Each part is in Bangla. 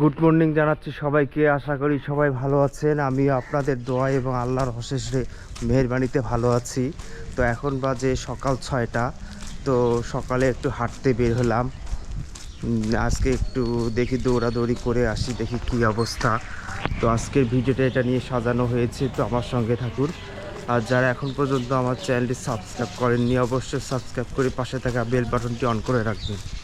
গুড মর্নিং জানাচ্ছি সবাইকে। আশা করি সবাই ভালো আছেন। আমি আপনাদের দোয়া এবং আল্লাহর অশেষ রে- মেহেরবানিতে ভালো আছি। তো এখন বাজে সকাল ছয়টা। তো সকালে একটু হাঁটতে বের হলাম। আজকে একটু দেখি দৌড়াদৌড়ি করে আসি, দেখি কী অবস্থা। তো আজকের ভিডিওটা এটা নিয়ে সাজানো হয়েছে। তো আমার সঙ্গে থাকুন। আর যারা এখন পর্যন্ত আমার চ্যানেলটি সাবস্ক্রাইব করেননি, অবশ্যই সাবস্ক্রাইব করে পাশে থাকা বেল বাটনটি অন করে রাখবেন।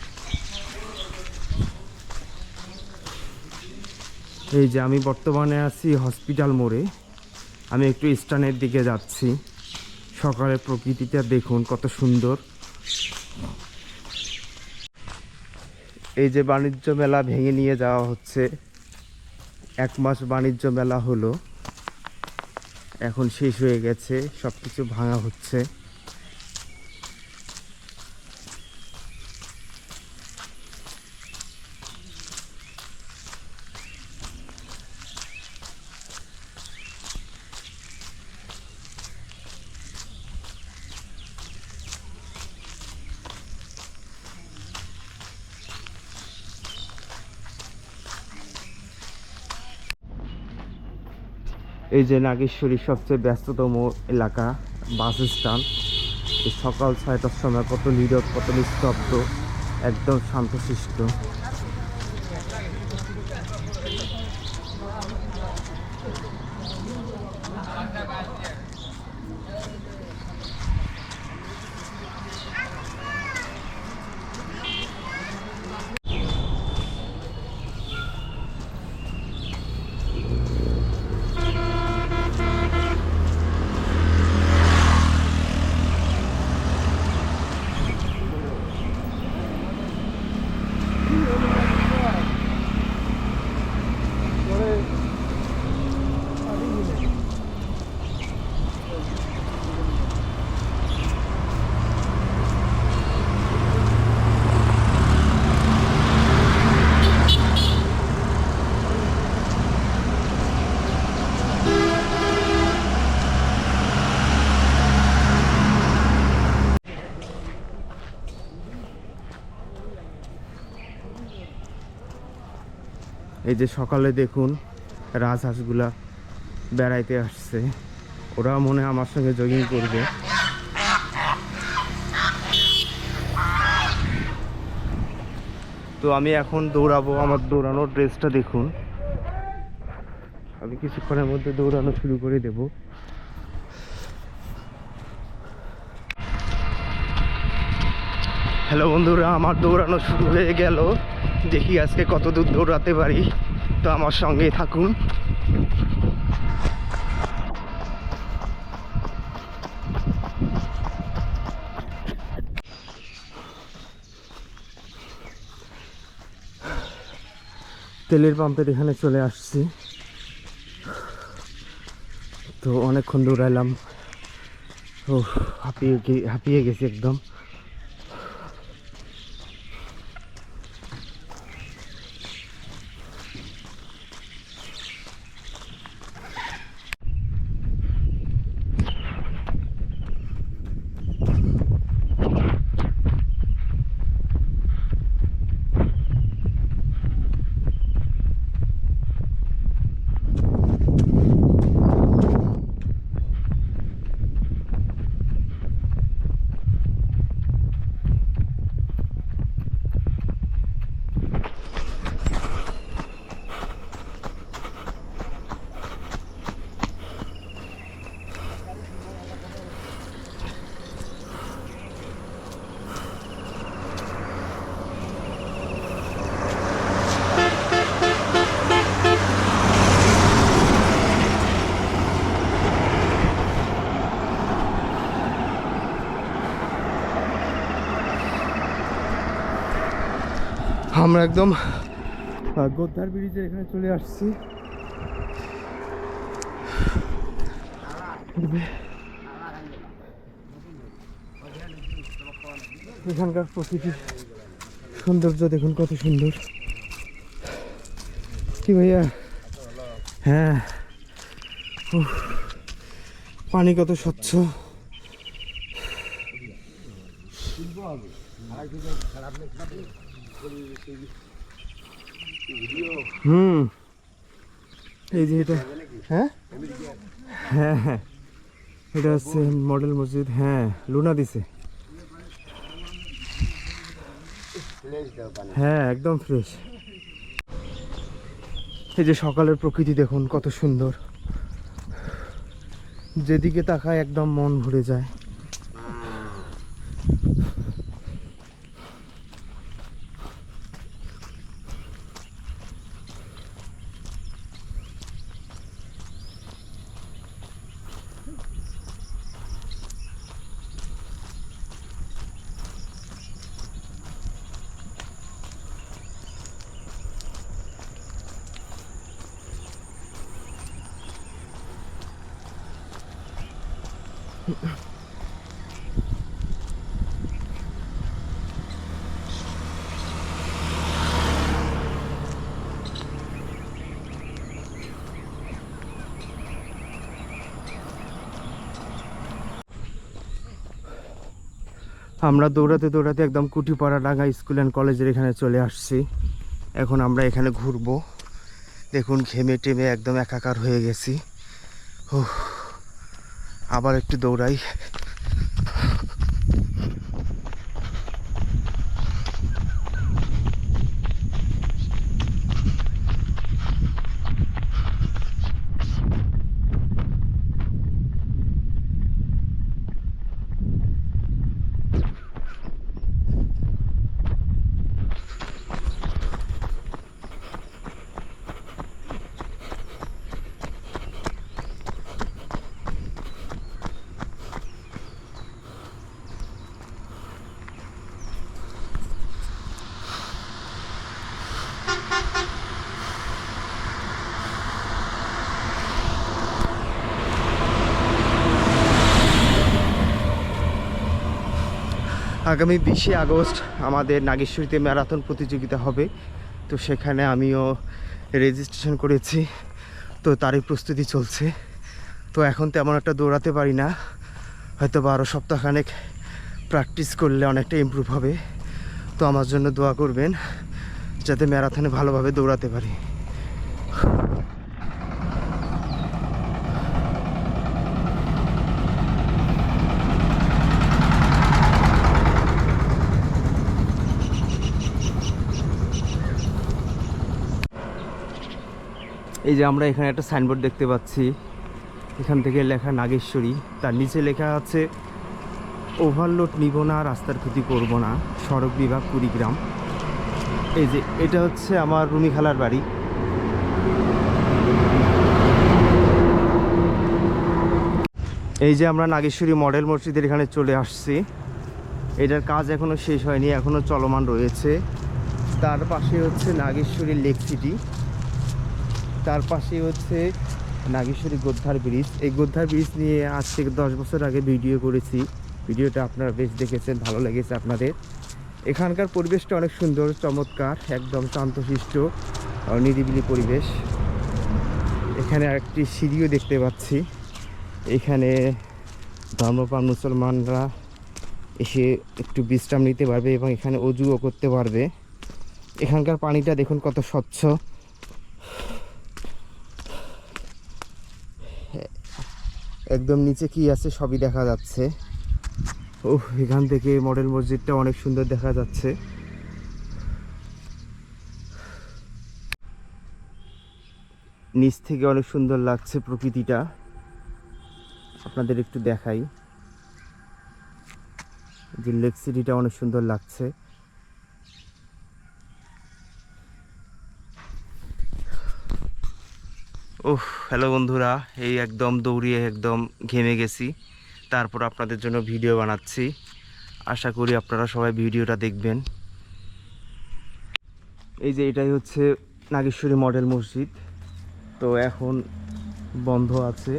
এই যে আমি বর্তমানে আছি হসপিটাল মোড়ে। আমি একটু স্টানের দিকে যাচ্ছি। সকালের প্রকৃতিটা দেখুন কত সুন্দর। এই যে বাণিজ্য মেলা ভেঙে নিয়ে যাওয়া হচ্ছে। এক মাস বাণিজ্য মেলা হলো। এখন শেষ হয়ে গেছে সব কিছু ভাঙা হচ্ছে। এই যে নাগেশ্বরীর সবচেয়ে ব্যস্ততম এলাকা, বাস স্ট্যান্ড। সকাল ছয়টার সময় কত নীরব, কত নিস্তব্ধ, একদম শান্তশিষ্ট। এই যে সকালে দেখুন রাজহাঁসগুলা বেড়াইতে আসছে। ওরা মনে আমার সঙ্গে জগিং করবে। তো আমি এখন দৌড়াবো, আমার দৌড়ানোর ড্রেসটা দেখুন। আমি কিছুক্ষণের মধ্যে দৌড়ানো শুরু করে দেব। হ্যালো বন্ধুরা, আমার দৌড়ানো শুরু হয়ে গেল। দেখি আজকে কত দূর দৌড়াতে পারি। তো আমার সঙ্গেই থাকুন। তেলের পাম্পের এখানে চলে আসছি। তো অনেকক্ষণ দৌড়াইলাম। ও হাঁপিয়ে হাঁপিয়ে গেছি একদম। আমরা একদম গোদ্দার ব্রিজের এখানে চলে আসছি। এখানকার প্রকৃতির সৌন্দর্য দেখুন কত সুন্দর। কি ভাইয়া? হ্যাঁ। পানি কত স্বচ্ছ। হুম। এই যে এটা। হ্যাঁ? হ্যাঁ হ্যাঁ। এটা হচ্ছে মডেল মসজিদ হ্যাঁ লুনা দিছে। হ্যাঁ একদম ফ্রেশ এই যে সকালের প্রকৃতি দেখুন, কত সুন্দর। যেদিকে তাকায় একদম মন ভরে যায়। আমরা দৌড়াতে দৌড়াতে একদম কুটিপাড়া ডাঙ্গা স্কুল অ্যান্ড কলেজের এখানে চলে আসছি। এখন আমরা এখানে ঘুরবো। দেখুন, ঘেমে টেমে একদম একাকার হয়ে গেছি। আবার একটু দৌড়াই। আগামী বিশে আগস্ট আমাদের নাগেশ্বরীতে ম্যারাথন প্রতিযোগিতা হবে। তো সেখানে আমিও রেজিস্ট্রেশন করেছি। তো তারই প্রস্তুতি চলছে। তো এখন তেমন একটা দৌড়াতে পারি না। হয়তো বারো সপ্তাহখানেক প্র্যাকটিস করলে অনেকটা ইমপ্রুভ হবে। তো আমার জন্য দোয়া করবেন, যাতে ম্যারাথনে ভালোভাবে দৌড়াতে পারি। এই যে আমরা এখানে একটা সাইনবোর্ড দেখতে পাচ্ছি। এখান থেকে লেখা নাগেশ্বরী। তার নিচে লেখা আছে, ওভারলোড নিব না, রাস্তার ক্ষতি করব না, সড়ক বিভাগ কুড়িগ্রাম। এই যে এটা হচ্ছে আমার রুমি খালার বাড়ি। এই যে আমরা নাগেশ্বরী মডেল মসজিদের এখানে চলে আসছি। এটার কাজ এখনও শেষ হয়নি এখনও চলমান রয়েছে। তার পাশে হচ্ছে নাগেশ্বরী লেক সিটি। তার পাশে হচ্ছে নাগেশ্বরী গোদ্ধার ব্রিজ। এই গোদ্ধার ব্রিজ নিয়ে আজ থেকে দশ বছর আগে ভিডিও করেছি। ভিডিওটা আপনারা বেশ দেখেছেন, ভালো লেগেছে আপনাদের। এখানকার পরিবেশটা অনেক সুন্দর, চমৎকার, একদম শান্তশিষ্ট, নিরিবিলি পরিবেশ। এখানে একটি সিঁড়িও দেখতে পাচ্ছি। এখানে ধর্মপ্রাণ মুসলমানরা এসে একটু বিশ্রাম নিতে পারবে এবং এখানে অজুও করতে পারবে। এখানকার পানিটা দেখুন কত স্বচ্ছ। একদম নিচে কি আছে সবই দেখা যাচ্ছে। ও এখান থেকে মডেল মসজিদটা অনেক সুন্দর দেখা যাচ্ছে। নিচ থেকে অনেক সুন্দর লাগছে প্রকৃতিটা। আপনাদের একটু দেখাই। যে লেক সিটিটা অনেক সুন্দর লাগছে। ওহ হ্যালো বন্ধুরা, এই একদম দৌড়িয়ে একদম ঘেমে গেছি। তারপর আপনাদের জন্য ভিডিও বানাচ্ছি। আশা করি আপনারা সবাই ভিডিওটা দেখবেন। এই যে এটাই হচ্ছে নাগেশ্বরী মডেল মসজিদ। তো এখন বন্ধ আছে।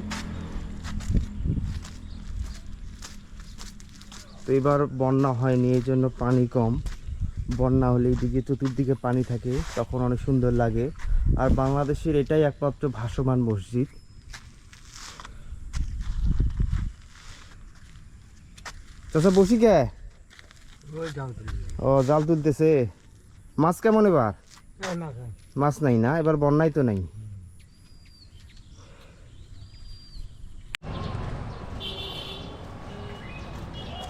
তো এবার বন্যা হয়নি, এই জন্য পানি কম। বন্যা হলে এইদিকে চতুর্দিকে পানি থাকে, তখন অনেক সুন্দর লাগে। আর বাংলাদেশের এটাই একমাত্র ভাসমান মসজিদ। চাচা বসি কে? ও জাল তুলতেছে। মাছ কেমন এবার? মাছ নাই। না? এবার বন্যায় তো নাই।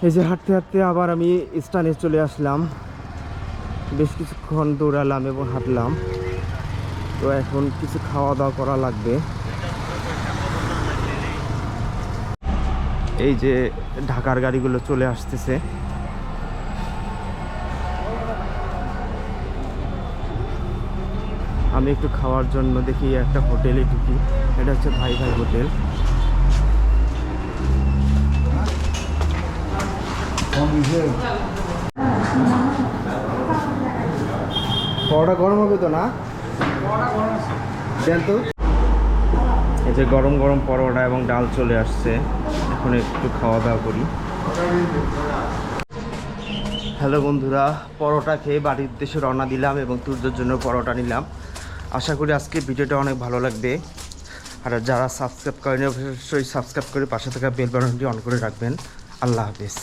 এই যে হাঁটতে হাঁটতে আবার আমি স্টানে চলে আসলাম। বেশ কিছুক্ষণ দৌড়ালাম এবং হাঁটলাম। তো এখন কিছু খাওয়া দাওয়া করা লাগবে। এই যে ঢাকার গাড়িগুলো চলে আসতেছে। আমি একটু খাওয়ার জন্য দেখি একটা হোটেলে ঢুকি। এটা হচ্ছে ভাই ভাই হোটেল। পরোটা গরম হবে তো না? দেন তো। এই যে গরম গরম পরোটা এবং ডাল চলে আসছে। এখন একটু খাওয়া দাওয়া করি। হ্যালো বন্ধুরা পরোটা খেয়ে বাড়ির উদ্দেশ্যে রওনা দিলাম এবং তুর্যের জন্য পরোটা নিলাম। আশা করি আজকে ভিডিওটা অনেক ভালো লাগবে। আর যারা সাবস্ক্রাইব করেনি অবশ্যই সাবস্ক্রাইব করে পাশে থাকা বেল বাটনটি অন করে রাখবেন। আল্লাহ হাফিজ।